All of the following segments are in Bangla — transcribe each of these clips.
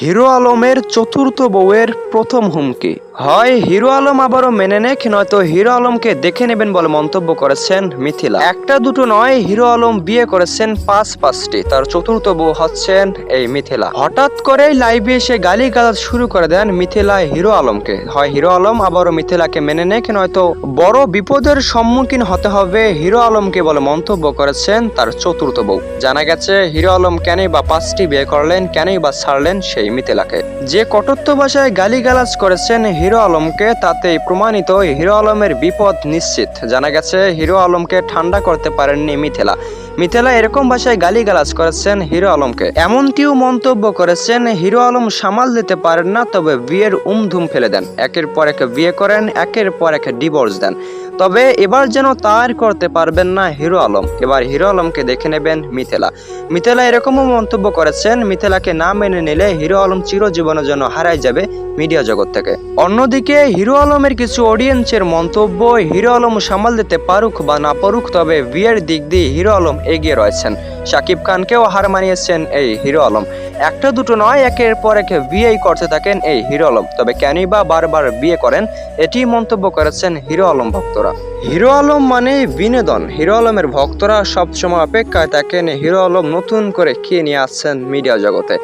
হিরো আলমের চতুর্থ বউয়ের প্রথম হুমকি। হয়, হিরো আলম আবারও মেনে নেক, নয়তো হিরো আলমকে দেখে নেবেন বলে মন্তব্য করেছেন মিথিলা। একটা দুটো নয়, হিরো আলম বিয়ে করেছেন পাঁচ পাঁচটি। তার চতুর্থ বউ হচ্ছেন এই মিথিলা। হঠাৎ করেই লাইভে এসে গালি গালাজ শুরু করে দেন মিথিলা হিরো আলমকে। হয়, হিরো আলম আবারও মিথিলাকে মেনে নেক, নয়তো বড় বিপদের সম্মুখীন হতে হবে হিরো আলমকে বলে মন্তব্য করেছেন তার চতুর্থ বউ। জানা গেছে, হিরো আলম কেনই বা পাঁচটি বিয়ে করলেন, কেনই বা ছাড়লেন সেই মিথিলাকে। যে কটত্ব ভাষায় গালিগালাজ করেছেন হিরো আলমকে তাতেই প্রমাণিত হিরো আলমের বিপদ নিশ্চিত। জানা গেছে, হিরো আলমকে ঠান্ডা করতে পারেননি মিথিলা। মিথিলা এরকম ভাষায় গালিগালাজ করেছেন হিরো আলমকে। এমন কেউ মন্তব্য করেছেন, হিরো আলম সামাল দিতে পারেন না, তবে বিয়ের উমধুম ফেলে দেন। একের পর এক বিয়ে করেন, একের পর এক ডিভোর্স দেন। তবে এবার যেন তার করতে পারবেন না হিরো আলম। এবার হিরো আলমকে দেখে নেবেন মিথিলা। মিথিলা এরকমও মন্তব্য করেছেন, মিথিলাকে না মেনে নিলে হিরো আলম চিরজীবনের জন্য হারাই যাবে মিডিয়া জগৎ থেকে। অন্যদিকে হিরো আলমের কিছু অডিয়েন্সের মন্তব্য, হিরো আলম সামাল দিতে পারুক বা না পারুক, তবে বিয়ের দিক দিয়ে হিরো আলম এগিয়ে রয়েছেন। শাকিব খানকেও হার মানিয়েছেন এই হিরো আলম। একটা দুটো নয়, একের পর এক বিয়েই করতে থাকেন এই হিরো আলম। তবে কেনই বা বারবার বিয়ে করেন, এটি মন্তব্য করেছেন হিরো আলম ভক্তরা। হিরো আলম মানে বিনোদন। হিরো আলমের ভক্তরা সবসময় অপেক্ষায় থাকেন হিরো আলম নতুন করে কে নিয়ে আসছেন মিডিয়া জগতে।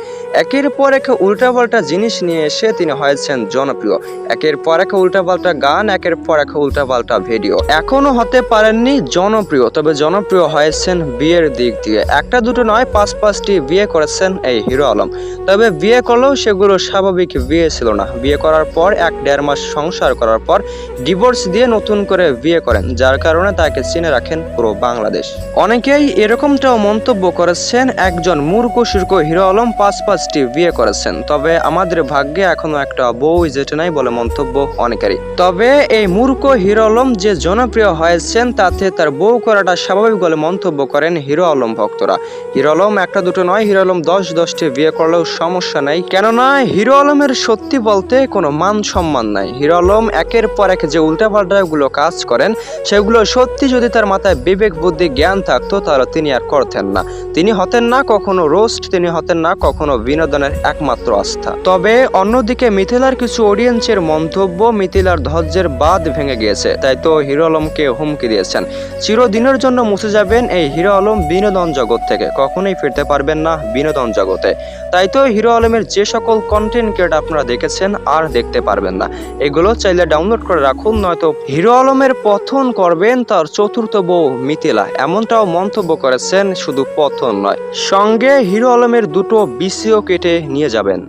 একের পর এক উল্টাপাল্টা জিনিস নিয়ে এসে তিনি হয়েছেন জনপ্রিয়। একের পর এক উল্টাপাল্টা গান, একের পর এক উল্টাপাল্টা ভিডিও। এখনও হতে পারেননি জনপ্রিয়, তবে জনপ্রিয় হয়েছেন বিয়ের দিক দিয়ে। একটা দুটো নয়, পাঁচ পাঁচটি বিয়ে করেছেন এই হিরো আলম। তবে বিয়ে করলেও সেগুলো স্বাভাবিক বিয়ে ছিল না। বিয়ে করার পর এক দেড় মাস সংসার করার পর ডিভোর্স দিয়ে নতুন করে বিয়ে করেন, যার কারণে তাকে চিনে রাখেন পুরো বাংলাদেশ। অনেকেই এরকমটাও মন্তব্য করেছেন, একজন মূর্খ সুর্খ হিরো আলম পাঁচ পাঁচটি বিয়ে করেছেন। তবে আমাদের ভাগ্যে এখনও একটা বউ যেটা নাই বলে মন্তব্য অনেকেরই। তবে এই মূর্খ, হিরো আলম যে জনপ্রিয় হয়েছেন, তাতে তার বউ করাটা স্বাভাবিক বলে মন্তব্য করেন হিরো আলম ভক্তরা। হিরো আলম একটা দুটো নয়, হিরো আলম দশ, দশটি বিয়ে করলেও সমস্যা নাই। কেননা হিরো আলমের সত্যি বলতে কোনো মান সম্মান নাই। হিরো আলম একের পর এক যে উল্টাপাল্টাগুলো কাজ করেন, সেগুলো সত্যি যদি তার মাথায় বিবেক, বুদ্ধি, জ্ঞান থাকতো, তাহলে তিনি আর করতেন না। তিনি হতেন না কখনো রোস্ট, তিনি হতেন না কখনো বিনোদনের একমাত্র আস্থা। তবে অন্যদিকে মিথিলার কিছু অডিয়েন্সের মন্তব্য মিথিলার ধৈর্যের বাদ ভেঙে গিয়েছে। তাই তো হিরো আলমকে হুমকি দিয়েছেন। চিরদিনের জন্য মুছে যাবেন এই হিরো আলম বিনোদন জগৎ থেকে। কখনোই ফিরতে পারবেন না বিনোদন জগতে। তাই তো হিরো আলমের যে সকল কন্টেন্ট ক্রিয়েট আপনারা দেখেছেন আর দেখতে পারবেন না। এগুলো চাইলে ডাউনলোড করে রাখুন, নয়তো হিরো আলমের পথন করবেন তার চতুর্থ বউ মিথিলা। এমনটাও মন্তব্য করেছেন শুধু পথন নয়, সঙ্গে হিরো আলমের দুটো বিসিও কেটে নিয়ে যাবেন।